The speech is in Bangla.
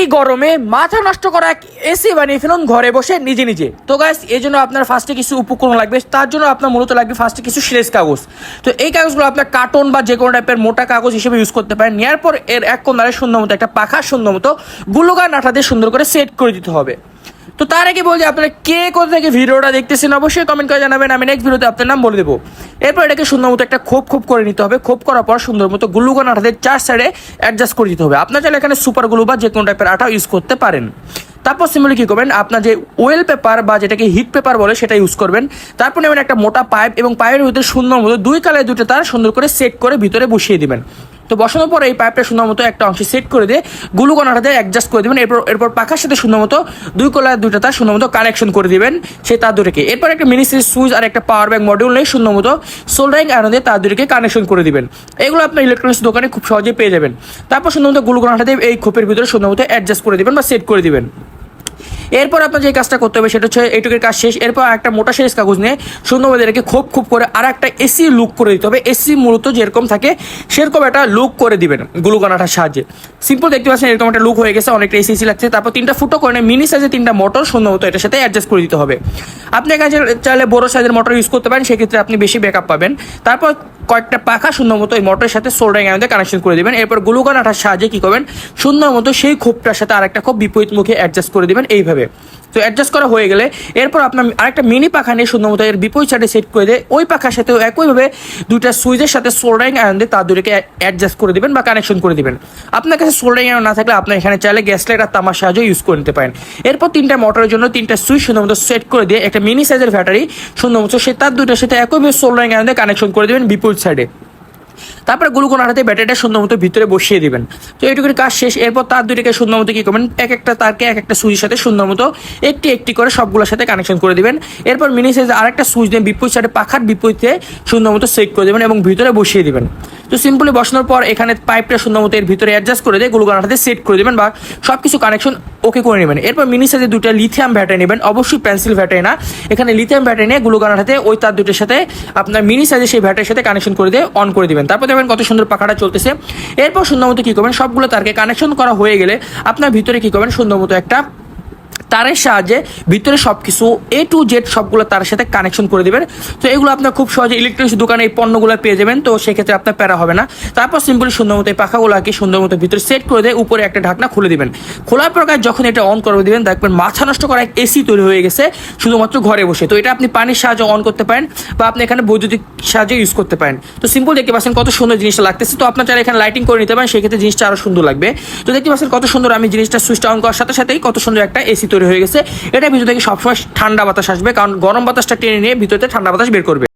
এই গরমে মাথা নষ্ট করা এক এসি বানিয়ে ফেলুন ঘরে বসে নিজে নিজে। তো গাইস এই জন্য আপনার ফার্স্টে কিছু উপকরণ লাগবে, তার জন্য আপনার মূলত লাগবে ফার্স্টে কিছু সিরেজ কাগজ। তো এই কাগজগুলো আপনার কার্টন বা যে কোনো টাইপের মোটা কাগজ হিসেবে ইউজ করতে পারেন নেওয়ার পর এর এক কোনারে সুন্দর মতো একটা পাখা, সুন্দর মতো গুলোগা আঠা দিয়ে সুন্দর করে সেট করে দিতে হবে। তো তার আগে বলছি আপনারা কে কোথা থেকে ভিডিওটা দেখতেছেন, অবশ্যই কমেন্ট করে জানাবেন, আমি নেক্সট ভিডিওতে আপনার নাম বলে দেবো। এরপর এটাকে সুন্দর মতো একটা খোপ খোপ করে নিতে হবে, খোপ করার পর সুন্দর মতো গ্লুকন আঠাতে চার সাইডে অ্যাডজাস্ট করে দিতে হবে। আপনার চাইলে এখানে সুপার গ্লু বা যে কোনো টাইপের আঠা ইউজ করতে পারেন। তারপর সিম্পলি কী করবেন, আপনার যে ওয়েল পেপার বা যেটাকে হিট পেপার বলে, সেটা ইউজ করবেন। তারপর নেবেন একটা মোটা পাইপ এবং পাইপের ভিতরে সুন্দর মতো দুই কালে দুটো তার সুন্দর করে সেট করে ভিতরে বসিয়ে দিবেন। তো বসানোর পর এই পাইপটা সুন্দর মতো একটা অংশে সেট করে দিয়ে গুলু কণাটা দিয়ে অ্যাডজাস্ট করে দেবেন। এরপর এরপর পাখার সাথে সুন্দর মতো দুই কলার, দুইটা তার সুন্দর মতো কানেকশন করে দিবেন সেই তার দুটোকে এরপর একটা মিনি সুইচ আর একটা পাওয়ার ব্যাংক মডিউল নিয়ে সুন্দর মতো সোল্ডারিং আয়রন দিয়ে তার দুটোকে কানেকশন করে দিবেন। এগুলো আপনার ইলেকট্রনিক্স দোকানে খুব সহজে পেয়ে যাবেন। তারপর সুন্দর মতো গুলু কণাটা দিয়ে এই খোপের ভিতরে সুন্দর মতো অ্যাডজাস্ট করে দিবেন বা সেট করে দিবেন। এরপর আপনার যে কাজটা করতে হবে সেটা হচ্ছে এইটুকের কাজ শেষ। এরপর একটা মোটা শেষ কাগজ নিয়ে সুন্দরভাবে এটাকে খুব খুব করে আর একটা এসি লুক করে দিতে হবে। এসি মূলত যেরকম থাকে সেরকম একটা লুক করে দিবেন গ্লুকানাটার সাহায্যে। সিম্পল দেখতে পাচ্ছেন এরকম একটা লুক হয়ে গেছে, অনেকটা এসি এসি লাগছে। তারপর তিনটা ফুটো করে মিনি সাইজে তিনটা মোটর সুন্দর মতো এটার সাথে অ্যাডজাস্ট করে দিতে হবে। আপনি এখানে চাইলে বড় সাইজের মোটর ইউজ করতে পারেন, সেক্ষেত্রে আপনি বেশি ব্যাকআপ পাবেন। তারপর কয়েকটা পাখা সুন্দর মতো এই মোটরের সাথে সোল্ডারিং আয়নতে কানেকশন করে দেবেন। এরপর গ্লুকন আঠার সাহায্যে কী করবেন? সুন্দর মতো সেই খোপটার সাথে আরেকটা খোপ বিপরীত মুখে অ্যাডজাস্ট করে দিবেন এইভাবে। তো অ্যাডজাস্ট করা হয়ে গেলে এরপর আপনার আরেকটা মিনি পাখা নিয়ে সুন্দর মতো এর বিপরীত সাইডে সেট করে দিয়ে ওই পাখার সাথেও একইভাবে দুইটা সুইচের সাথে সোল্ডারিং আয়রন দিয়ে তার দুটোকে অ্যাডজাস্ট করে দিবেন বা কানেকশন করে দিবেন। আপনার কাছে সোল্ডারিং আয়রন না থাকলে আপনার এখানে চাইলে গ্যাস লাইট আর তামার সাহায্যে ইউজ করে নিতে পারেন। এরপর তিনটা মোটরের জন্য তিনটা সুইচ সুন্দর মতো সেট করে দিয়ে একটা মিনি সাইজের ব্যাটারি সুন্দর মতো সে তার দুটোর সাথে একইভাবে সোল্ডারিং আয়রন দিয়ে কানেকশন করে দেবেন বিপরীত সাইডে তারপরে গ্লুকোন আঠাতে ব্যাটারিটা সুন্দর মতো ভিতরে বসিয়ে দিবেন। তো এইটুকুর কাজ শেষ। এরপর তার দুটিকে সুন্দর মতো কী করবেন? এক একটা তারকে, এক একটা সুইচের সাথে সুন্দর মতো একটি একটি করে সবগুলোর সাথে কানেকশন করে দিবেন। এরপর মিনি সাইজে আরেকটা সুইচ দিয়ে বিপরীত সাইডে পাখার বিপরীতে সুন্দর মতো সেট করে দেবেন এবং ভিতরে বসিয়ে দিবেন। তো সিম্পলি বসানোর পর এখানে পাইপটা সুন্দর মতো এর ভিতরে অ্যাডজাস্ট করে দিয়ে গ্লুকোন আঠাতে সেট করে দেবেন বা সব কিছু কানেকশন ওকে করে নেবেন। এরপর মিনি সাইজে দুটা লিথিয়াম ব্যাটারি নেবেন। অবশ্যই পেন্সিল ব্যাটারি না। এখানে লিথিয়াম ব্যাটারি নিয়ে গ্লুকোন আঠাতে ওই তার দুটোর সাথে আপনার মিনি সাইজে সেই ব্যাটারির সাথে কানেকশন করে দিয়ে অন করে দিবেন। তারপর দেখবেন কত সুন্দর পাখাটা চলতেছে। এরপর সুন্দর মতো কী করবেন? সবগুলো তারকে কানেকশন করা হয়ে গেলে আপনার ভিতরে কী করবেন? সুন্দর মতো একটা তারের সাহায্যে ভিতরে সব কিছু এ টু জেড সবগুলো তারের সাথে কানেকশন করে দেবেন। তো এগুলো আপনার খুব সহজে ইলেকট্রনিক্স দোকানে এই পণ্যগুলো পেয়ে যাবেন, তো সেক্ষেত্রে আপনার প্যারা হবে না। তারপর সিম্পলি সুন্দর মতো এই পাখাগুলোকে সুন্দর মতো ভিতরে সেট করে দিয়ে উপরে একটা ঢাকনা খুলে দিবেন। খোলার প্রকার যখন এটা অন করে দিবেন, দেখবেন মাথা নষ্ট করা এক এসি তৈরি হয়ে গেছে, শুধুমাত্র ঘরে বসে। তো এটা আপনি পানির সাহায্যে অন করতে পারেন বা আপনি এখানে বৈদ্যুতিক সাহায্যে ইউজ করতে পারেন। তো সিম্পল দেখতে পাচ্ছেন কত সুন্দর জিনিসটা লাগতেছে। তো আপনার চাইলে এখানে লাইটিং করে নিতে পারেন, সেক্ষেত্রে জিনিসটা আরও সুন্দর লাগবে। তো দেখতে পাচ্ছেন কত সুন্দর আমি জিনিসটা সুইচটা অন করার সাথে সাথেই কত সুন্দর একটা এসি তৈরি হয়ে গেছে। এটা ভিতর থেকে সবসময় ঠান্ডা বাতাস আসবে, কারণ গরম বাতাসটা টেনে নিয়ে ভিতরে ঠান্ডা বাতাস বের করবে।